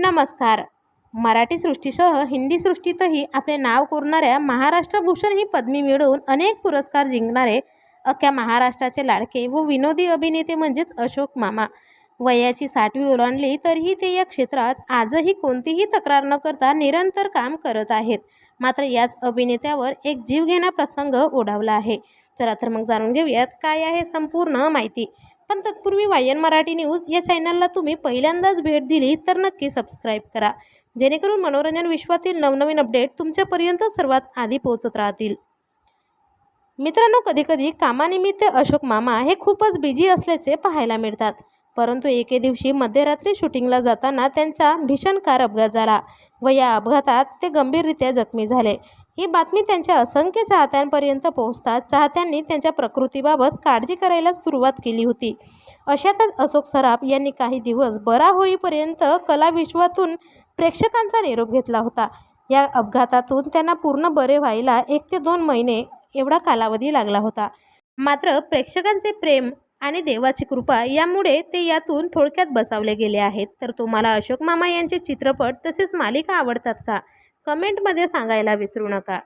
नमस्कार. मराठी सृष्टीसह हिंदी सृष्टीतही आपले नाव कोरणाऱ्या महाराष्ट्र भूषण ही पदवी मिळवून अनेक पुरस्कार जिंकणारे अख्ख्या महाराष्ट्राचे लाडके व विनोदी अभिनेते म्हणजेच अशोक मामा. वयाची साठवी ओलांडली तरीही ते या क्षेत्रात आजही कोणतीही तक्रार न करता निरंतर काम करत आहेत. मात्र याच अभिनेत्यावर एक जीवघेणा प्रसंग ओढावला आहे. चला तर मग जाणून घेऊयात काय आहे संपूर्ण माहिती. पण तत्पूर्वी वायन मराठी न्यूज या चॅनलला तुम्ही पहिल्यांदाच भेट दिली तर नक्की सबस्क्राईब करा. जेणेकरून मनोरंजन विश्वातील नवनवीन अपडेट तुमच्यापर्यंत सर्वात आधी पोहोचत राहतील. मित्रांनो कधीकधी कामानिमित्त अशोक मामा हे खूपच बिझी असल्याचे पाहायला मिळतात. परंतु एके दिवशी मध्यरात्री शूटिंगला जाताना त्यांचा भीषण कार अपघात झाला व या अपघातात ते गंभीररित्या जखमी झाले. ही बातमी त्यांच्या असंख्य चाहत्यांपर्यंत पोहोचताच चाहत्यांनी त्यांच्या प्रकृतीबाबत काळजी करायला सुरुवात केली होती. अशातच अशोक सराफ यांनी काही दिवस बरा होईपर्यंत कलाविश्वातून प्रेक्षकांचा निरोप घेतला होता. या अपघातातून त्यांना पूर्ण बरे व्हायला एक ते दोन महिने एवढा कालावधी लागला होता. मात्र प्रेक्षकांचे प्रेम आणि देवाची कृपा यामुळे ते यातून थोडक्यात बसावले गेले आहेत. तर तुम्हाला अशोक मामा यांचे चित्रपट तसेच मालिका आवडतात का? कमेंटमध्ये सांगायला विसरू नका.